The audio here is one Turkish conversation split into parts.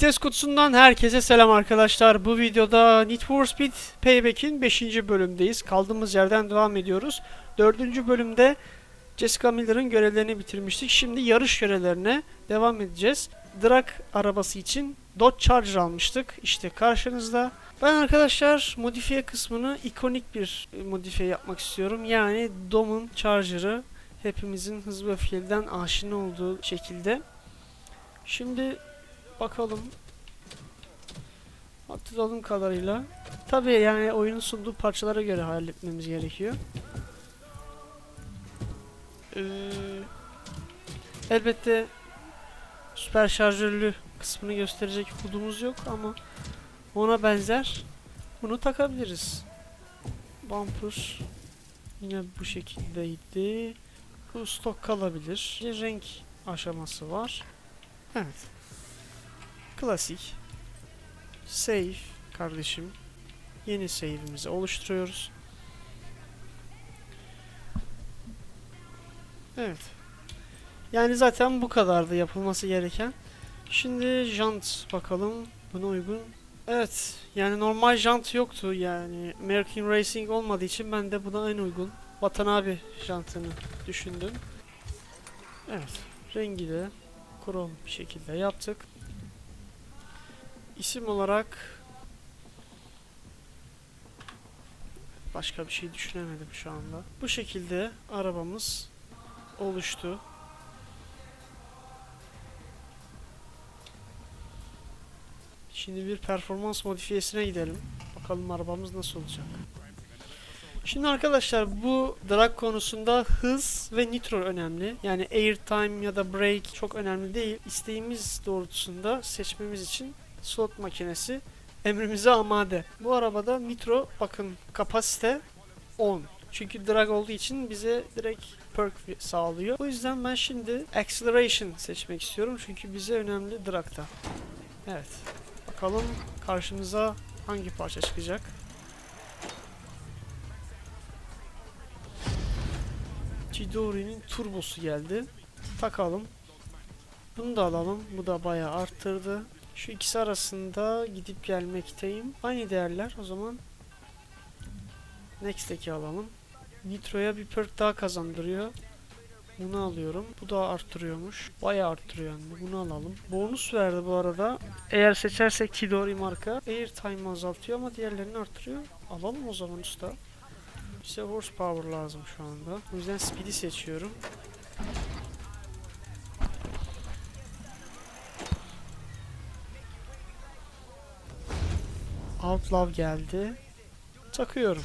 Vites kutusundan herkese selam arkadaşlar. Bu videoda Need for Speed Payback'in 5. bölümdeyiz. Kaldığımız yerden devam ediyoruz. 4. bölümde Jessica Miller'ın görevlerini bitirmiştik. Şimdi yarış görevlerine devam edeceğiz. Drag arabası için Dodge Charger almıştık. İşte karşınızda. Ben arkadaşlar modifiye kısmını ikonik bir modifiye yapmak istiyorum. Yani Dom'un Charger'ı hepimizin hız ve öfkeliden aşina olduğu şekilde. Şimdi bakalım hatırladığım kadarıyla tabii yani oyunun sunduğu parçalara göre halletmemiz gerekiyor. Ee, elbette süper şarjörlü kısmını gösterecek hudumuz yok ama ona benzer bunu takabiliriz. Bumper yine bu şekildeydi. Bu stok kalabilir. Bir renk aşaması var. Evet. Klasik. Save kardeşim. Yeni save'imizi oluşturuyoruz. Evet. Yani zaten bu kadardı yapılması gereken. Şimdi jant bakalım. Buna uygun. Evet. Yani normal jant yoktu yani. American Racing olmadığı için ben de buna en uygun Vatan abi jantını düşündüm. Evet. Rengi de krom bir şekilde yaptık. İsim olarak başka bir şey düşünemedim şu anda. Bu şekilde arabamız oluştu. Şimdi bir performans modifiyesine gidelim. Bakalım arabamız nasıl olacak. Şimdi arkadaşlar bu drag konusunda hız ve nitro önemli. Yani airtime ya da brake çok önemli değil. İsteğimiz doğrultusunda seçmemiz için slot makinesi emrimize amade. Bu arabada nitro bakın kapasite 10. Çünkü drag olduğu için bize direkt perk sağlıyor. O yüzden ben şimdi acceleration seçmek istiyorum. Çünkü bize önemli drag'ta. Evet. Bakalım karşımıza hangi parça çıkacak. Chidori'nin turbosu geldi. Takalım. Bunu da alalım. Bu da bayağı arttırdı. Şu ikisi arasında gidip gelmekteyim. Aynı değerler. O zaman Next'teki alalım. Nitro'ya bir perk daha kazandırıyor. Bunu alıyorum. Bu da arttırıyormuş. Bayağı arttırıyor yani. Bunu alalım. Bonus verdi bu arada. Eğer seçersek Chidori marka airtime azaltıyor ama diğerlerini arttırıyor. Alalım o zaman usta. Bize horsepower lazım şu anda. O yüzden speed'i seçiyorum. Outlaw geldi. Takıyorum.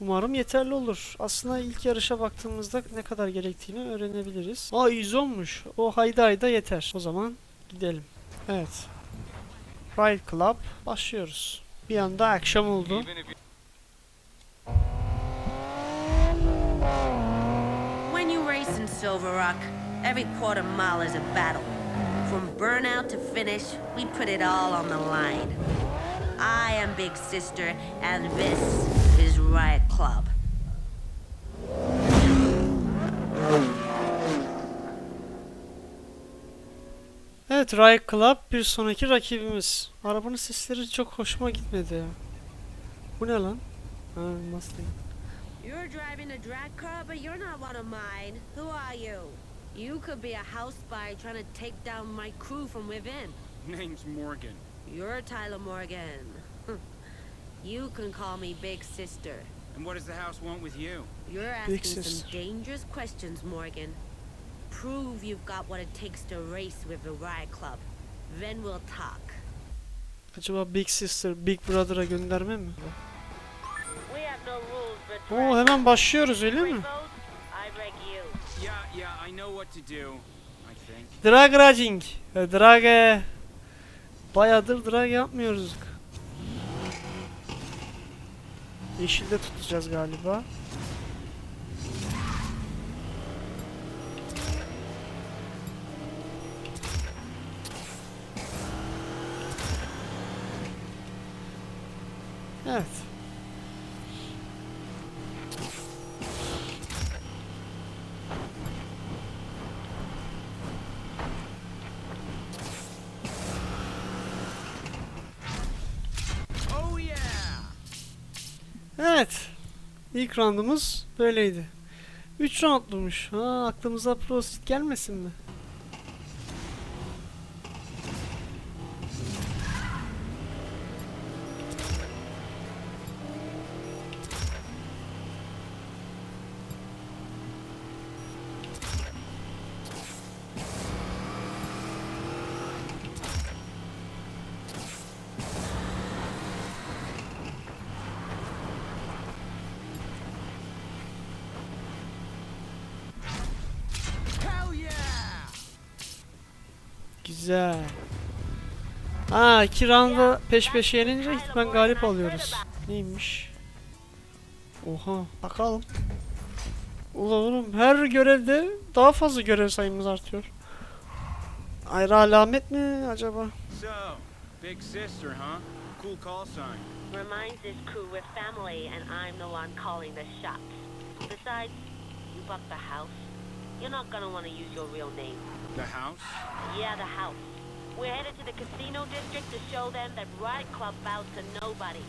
Umarım yeterli olur. Aslında ilk yarışa baktığımızda ne kadar gerektiğini öğrenebiliriz. Aa 110'muş. O hayda hayda yeter. O zaman gidelim. Evet. Ride Club başlıyoruz. Bir anda akşam oldu. When you race in Silver Rock, every quarter mile is a battle. From burnout to finish, we put it all on the line. I am Big Sister, and this is Riot Club. Evet Riot Club bir sonraki rakibimiz. Arabanın sesleri çok hoşuma gitmedi ya. Bu ne lan? Ha Mustang. You're driving a drag car, but you're not one of mine. Who are you? You could be a house spy trying to take down my crew from within. Name's Morgan. You're Tyler Morgan. you can call me Big Sister. And what does the house want with you? You're asking some dangerous questions, Morgan. Prove you've got what it takes to race with the Riot Club. Then we'll talk. Acaba Big Sister, Big Brother'a gönderme mi? Oo hemen başlıyoruz öyle mi? I reg you. Yeah, yeah, I know what to do. I think. Drag Racing. Drag Bayağıdır drag yapmıyoruz. Yeşilde tutacağız galiba. Evet. Evet. İlk roundumuz böyleydi. 3 roundlumuş. Ha, aklımıza prosit gelmesin mi? Güzel. Ha iki rounda peş peşe yenince ben galip alıyoruz. Neymiş? Oha bakalım. Ulan oğlum her görevde daha fazla görev sayımız artıyor. Ayrı alamet mi acaba? So, big sister, huh? Cool call sign. Reminds this crew we're family and I'm the one calling the shots. Besides, you bought the house. You're not gonna want to use your real name. The house? Yeah, the house. We're headed to the casino district to show them that Riot Club bows to nobody.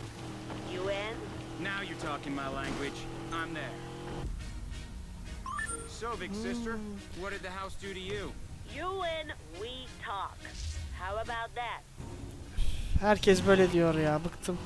You in? Now you're talking my language. I'm there. So, big hmm. sister, what did the house do to you? You in, we talk. How about that? Herkes böyle diyor ya bıktım.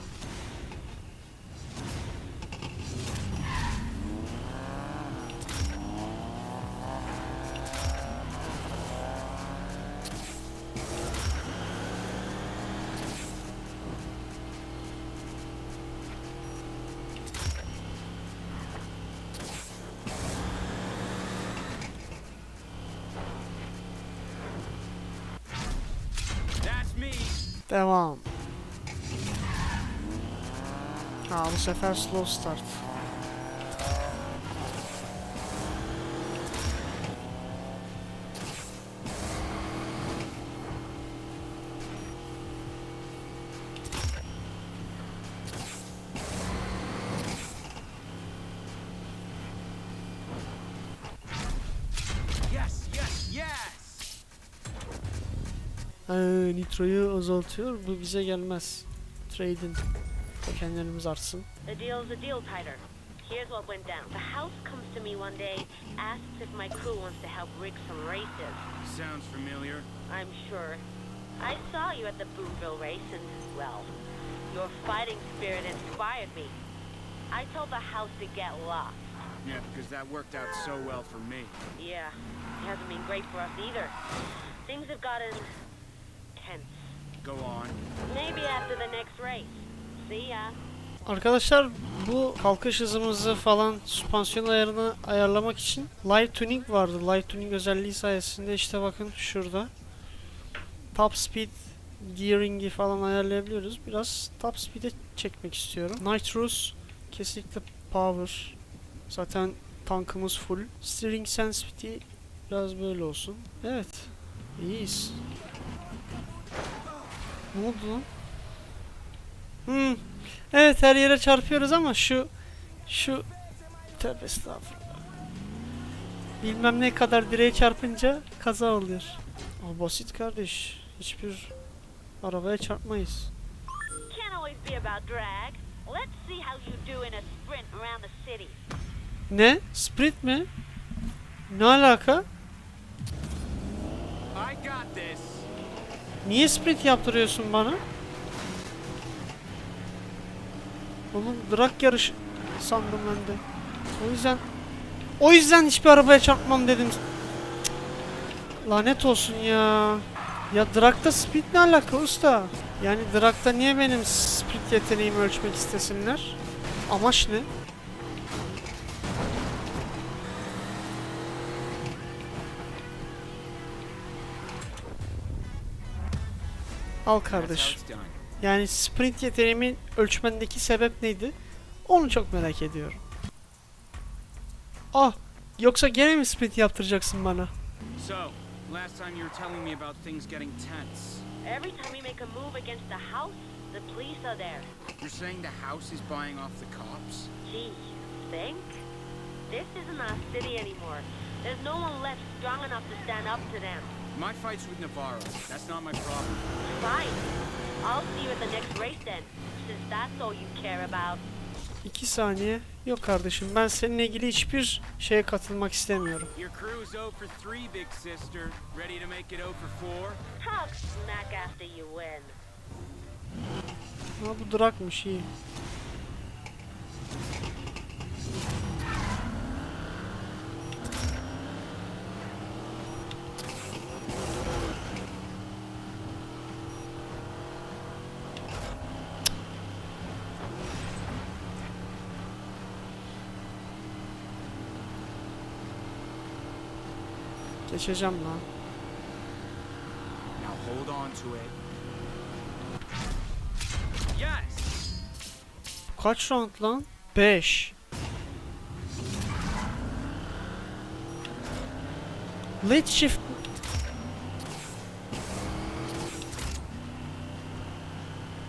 Devam. Ha bu sefer slow start. Ee, nitroyu azaltıyor. Bu bize gelmez. Trade'in. Tokenlerimiz artsın. The deal's a deal, Titer. Here's what went down. The house comes to me one day, asks if my crew wants to help rig some races. Sounds familiar. I'm sure. I saw you at the Boonville race, and, well, your fighting spirit inspired me. I told the house to get lost. Yeah, because that worked out so well for me. Yeah, it hasn't been great for us either. Things have gotten Arkadaşlar bu kalkış hızımızı falan süspansiyon ayarını ayarlamak için Live Tuning vardı. Live Tuning özelliği sayesinde işte bakın şurada Top Speed Gearing'i falan ayarlayabiliyoruz. Biraz Top Speed'e çekmek istiyorum. Nitrous kesinlikle Power. Zaten tankımız full. Steering Sensitivity biraz böyle olsun. Evet. İyiyiz. Ne oldu lan? Hmm. Evet her yere çarpıyoruz ama şu şu tövbe estağfurullah. Bilmem ne kadar direğe çarpınca kaza oluyor. Ama basit kardeş. Hiçbir arabaya çarpmayız. Ne? Sprint mi? Ne alaka? I got this! Niye sprint yaptırıyorsun bana? Oğlum drag yarış sandım ben de. O yüzden o yüzden hiçbir arabaya çarpmam dedim. Lanet olsun ya. Ya drag'da speed ne alaka usta? Yani drag'da niye benim speed yeteneğimi ölçmek istesinler? Amaç ne? Al kardeş. Yani sprint yeteneğimi ölçmendeki sebep neydi? Onu çok merak ediyorum. Ah! Yoksa gene mi sprint yaptıracaksın bana? So, last time you were telling me about things getting tense. Every time we make a move against the house, the police are there. You're saying the house is buying off the cops? Gee, you think? This isn't our city anymore. There's no one left strong enough to stand up to them. My fight's with Navarro. That's not my problem. Fine. I'll see you at the next race then, since that's all you care about. 2 saniye. Yok kardeşim ben seninle ilgili hiçbir şeye katılmak istemiyorum. Your crew's 0 for 3, big sister. Ready to make it 0 for 4? Talk smack after you win. Ha bu Drak'mış iyi. Geçeceğim lan. Now hold on to it. Yes! Kaç round lan? 5. Late shift.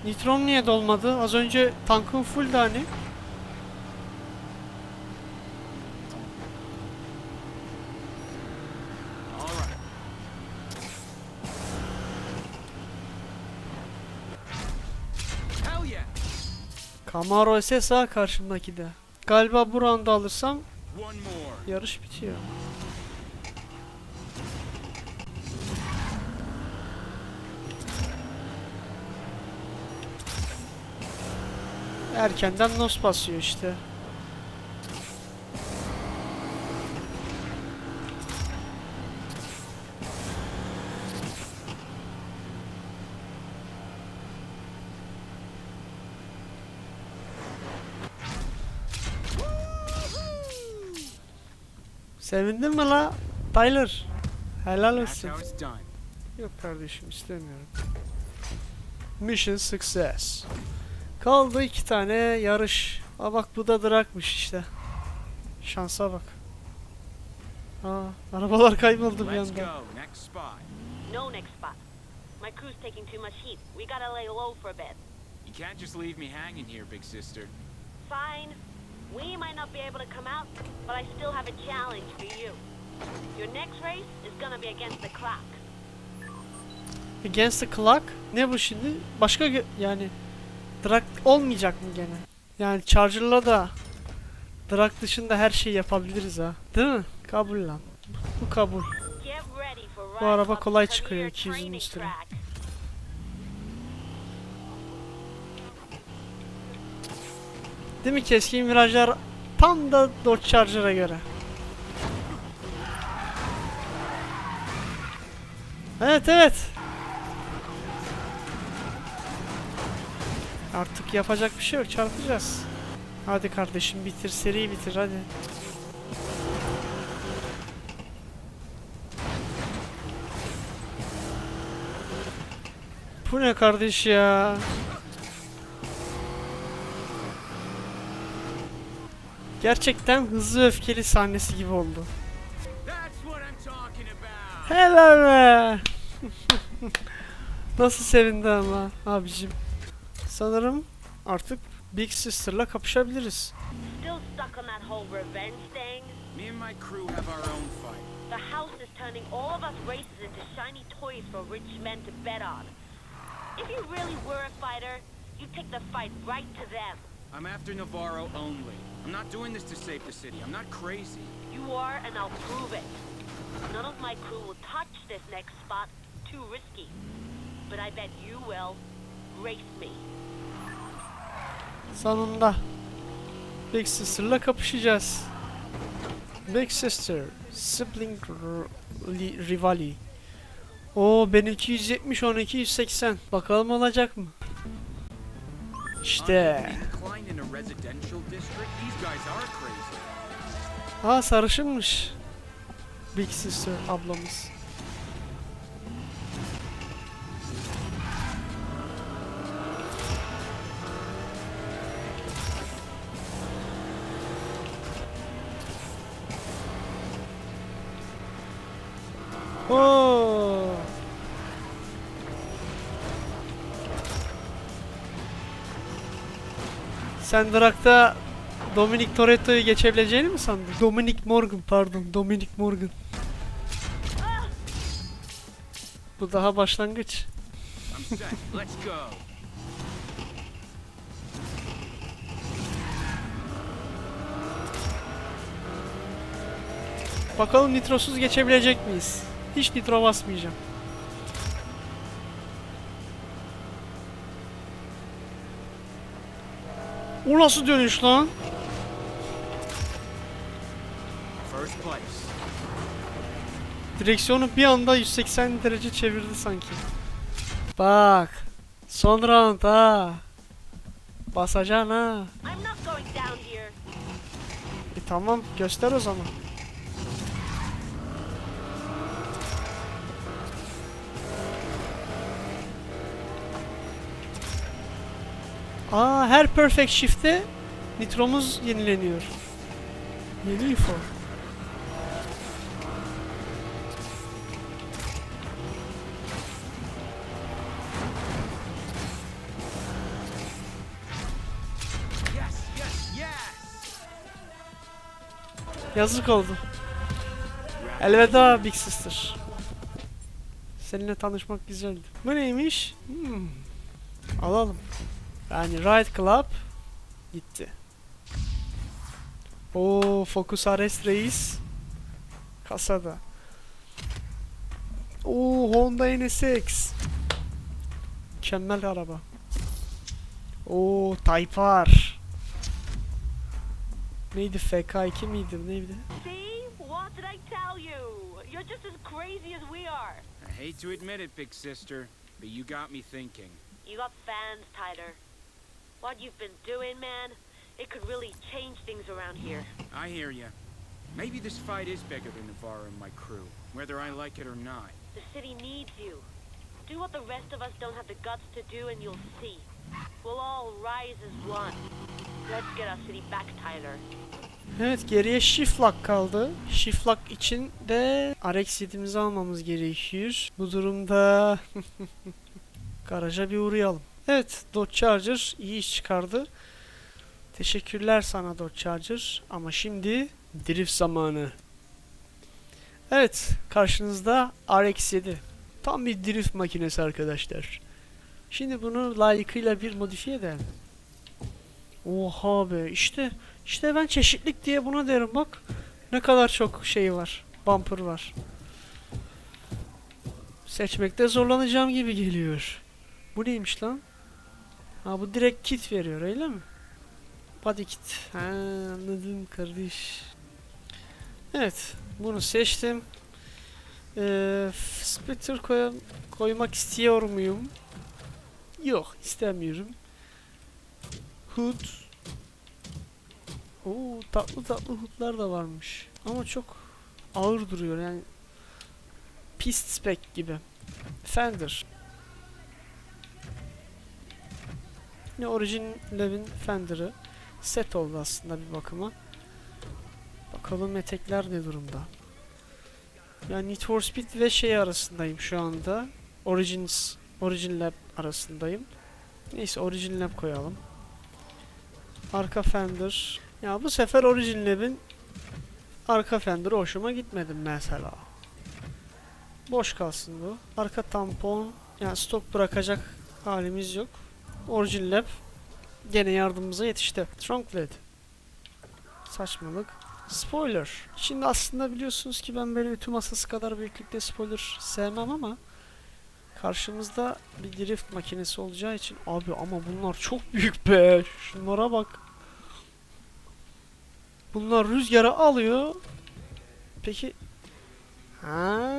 Nitron niye dolmadı? Az önce tankın full hani. Camaro SSA karşımdaki de. Galiba bu roundu alırsam yarış bitiyor. Erkenden nos basıyor işte. Sevindin mi la? Tyler. Helal olsun. Yok kardeşim istemiyorum. Mission success. Kaldı iki tane yarış. Aa bak bu da Drak'mış işte. Şansa bak. Aa arabalar kayboldu bir anda. No next spot. My crew's taking too much heat. We gotta lay low for a bit. You can't just leave me hanging here, big sister. Fine. We might not be able to come out, but I still have a challenge for you. Your next race is gonna be against the clock. Against the clock. Ne bu şimdi? Başka yani Drak olmayacak mı gene? Yani Charger'la da Drak dışında her şeyi yapabiliriz ha. Değil mi? Kabul lan. Bu kabul. Bu araba kolay çıkıyor, 200'ün training üstüne. Değil mi keskin virajlar tam da Dodge Charger'a göre. Evet evet. Artık yapacak bir şey yok çarpacağız. Hadi kardeşim bitir seriyi bitir hadi. Bu ne kardeş ya? Gerçekten hızlı öfkeli sahnesi gibi oldu. Helal be. Nasıl sevindi ama abicim. Sanırım artık Big Sister'la kapışabiliriz. Still stuck on that whole revenge thing? Me and my crew have our own fight. The house is turning all of us races into shiny toys for rich men to bet on. If you really were a fighter, you'd take the fight right to them. I'm after Navarro only. I'm not doing this to save the city. I'm not crazy. You are, and I'll prove it. None of my crew will touch this next spot. Too risky. But I bet you will. Race me. Sonunda Big Sister'la kapışacağız. Big Sister Sibling Rivali. O ben 270 on 280. Bakalım olacak mı? Crazy. Aa sarışınmış. Big Sister ablamız. Oo. Sen Drak'ta Dominic Toretto'yu geçebileceğini mi sandın? Dominic Morgan pardon. Dominic Morgan. Bu daha başlangıç. Bakalım nitrosuz geçebilecek miyiz? Hiç nitro basmayacağım. O nasıl dönüş lan? Direksiyonu bir anda 180 derece çevirdi sanki. Bak. Son round ha. Basacaksın ha. E tamam göster o zaman. Aa her perfect shift'te nitromuz yenileniyor. Yeni info. Yazık oldu. Elveda Big Sister. Seninle tanışmak güzeldi. Bu neymiş? Hmm. Alalım. Yani Ride Club gitti. O Focus RS Reis kasada. O Honda NSX. Mükemmel araba. O Type R. Neydi FK2 miydi neydi? See? What did I tell you? You're just as crazy as we are. I hate to admit it, big sister, but you got me thinking. You got fans, Tyler. What you've been doing, man, it could really change things around here. I hear ya. Maybe this fight is bigger than Navarro and my crew, whether I like it or not. The city needs you. Do what the rest of us don't have the guts to do, and you'll see. We'll all rise as one. Let's get our city back, Tyler. Evet geriye Shiflak kaldı. Shiflak için de RX 7'mizi almamız gerekiyor. Bu durumda garaja bir uğrayalım. Evet Dodge Charger iyi iş çıkardı. Teşekkürler sana Dodge Charger. Ama şimdi drift zamanı. Evet karşınızda RX 7. Tam bir drift makinesi arkadaşlar. Şimdi bunu layıkıyla bir modifiye edelim. Oha be işte işte ben çeşitlik diye buna derim bak. Ne kadar çok şey var. Bumper var. Seçmekte zorlanacağım gibi geliyor. Bu neymiş lan? Ha bu direkt kit veriyor öyle mi? Body kit. Ha anladım kardeş. Evet bunu seçtim. Ee, splitter koy koymak istiyor muyum? Yok istemiyorum. Hood Oo tatlı tatlı hoodlar da varmış. Ama çok ağır duruyor yani. Pist spec gibi. Fender. Ne orijin Levin Fender'ı. Set oldu aslında bir bakıma. Bakalım etekler ne durumda. Yani Need for Speed ve şey arasındayım şu anda. Origins, Origin Lab arasındayım. Neyse Origin Lab koyalım. Arka fender. Ya bu sefer Origin Lab'in arka fender'ı hoşuma gitmedi mesela. Boş kalsın bu. Arka tampon. Yani stok bırakacak halimiz yok. Origin Lab gene yardımımıza yetişti. Trunk led. Saçmalık. Spoiler. Şimdi aslında biliyorsunuz ki ben böyle ütü masası kadar büyüklükte spoiler sevmem ama karşımızda bir drift makinesi olacağı için abi ama bunlar çok büyük be. Şunlara bak. Bunlar rüzgarı alıyor. Peki ha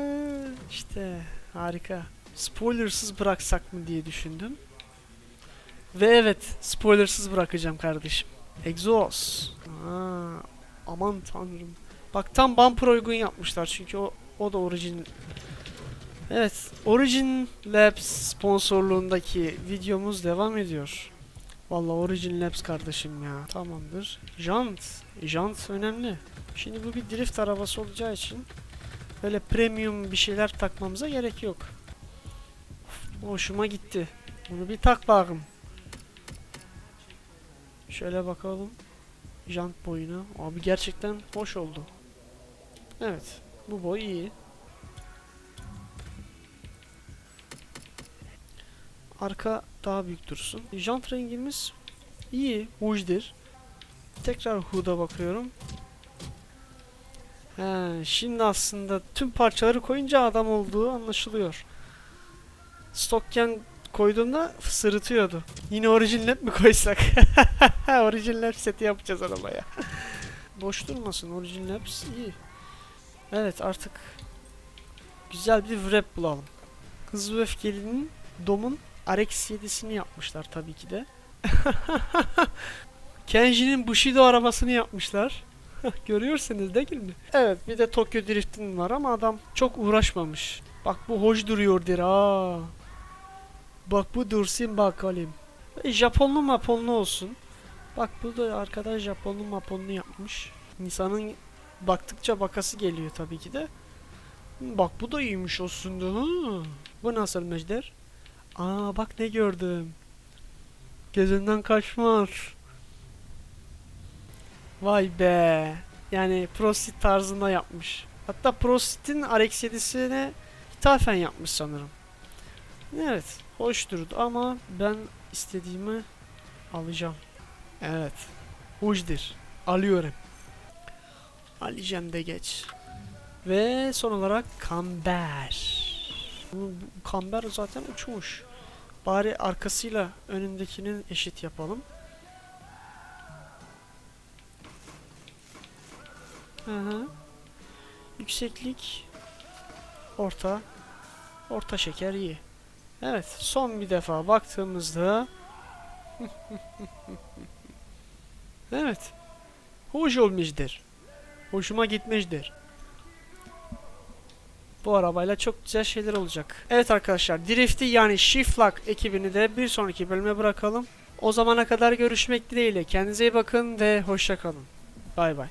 işte harika. Spoilersız bıraksak mı diye düşündüm. Ve evet spoilersız bırakacağım kardeşim. Exhaust. Aa, aman tanrım. Bak tam bumper uygun yapmışlar çünkü o o da orijin. Evet, Origin Labs sponsorluğundaki videomuz devam ediyor. Vallahi Origin Labs kardeşim ya. Tamamdır. Jant. Jant önemli. Şimdi bu bir drift arabası olacağı için böyle premium bir şeyler takmamıza gerek yok. Hoşuma gitti. Bunu bir tak bakım. Şöyle bakalım. Jant boyuna. Abi gerçekten hoş oldu. Evet. Bu boy iyi. Arka daha büyük dursun. Jant rengimiz iyi, hoşdur. Tekrar hood'a bakıyorum. He, şimdi aslında tüm parçaları koyunca adam olduğu anlaşılıyor. Stokken koyduğumda sırıtıyordu. Yine orijinal hep mi koysak? orijinal seti yapacağız arabaya. Boş durmasın orijinal hepsi iyi. Evet artık güzel bir wrap bulalım. Hızlı ve Öfkeli'nin Dom'un RX 7'sini yapmışlar tabii ki de. Kenji'nin Bushido arabasını yapmışlar. Görüyorsunuz değil mi? Evet bir de Tokyo Drift'in var ama adam çok uğraşmamış. Bak bu hoş duruyordur ha. Bak bu dursun bakalım. E, Japonlu maponlu olsun. Bak bu da arkadaş Japonlu maponlu yapmış. İnsanın baktıkça bakası geliyor tabii ki de. Bak bu da iyiymiş aslında. Ha. Bu nasıl Mejder? Aa bak ne gördüm. Gözünden kaçmaz. Vay be. Yani Prosit tarzında yapmış. Hatta Prosit'in RX 7'sine hitafen yapmış sanırım. Evet. Hoş durdu ama ben istediğimi alacağım. Evet. Hoşdur. Alıyorum. Alacağım de geç. Ve son olarak kamber. Bu, bu kamber zaten uçmuş. Bari arkasıyla önündekinin eşit yapalım. Hı hı. Yükseklik orta orta şeker iyi. Evet son bir defa baktığımızda Evet. Hoş olmuştur. Hoşuma gitmiştir. Bu arabayla çok güzel şeyler olacak. Evet arkadaşlar Drift'i yani Shift Lock ekibini de bir sonraki bölüme bırakalım. O zamana kadar görüşmek dileğiyle. Kendinize iyi bakın ve hoşça kalın. Bay bay.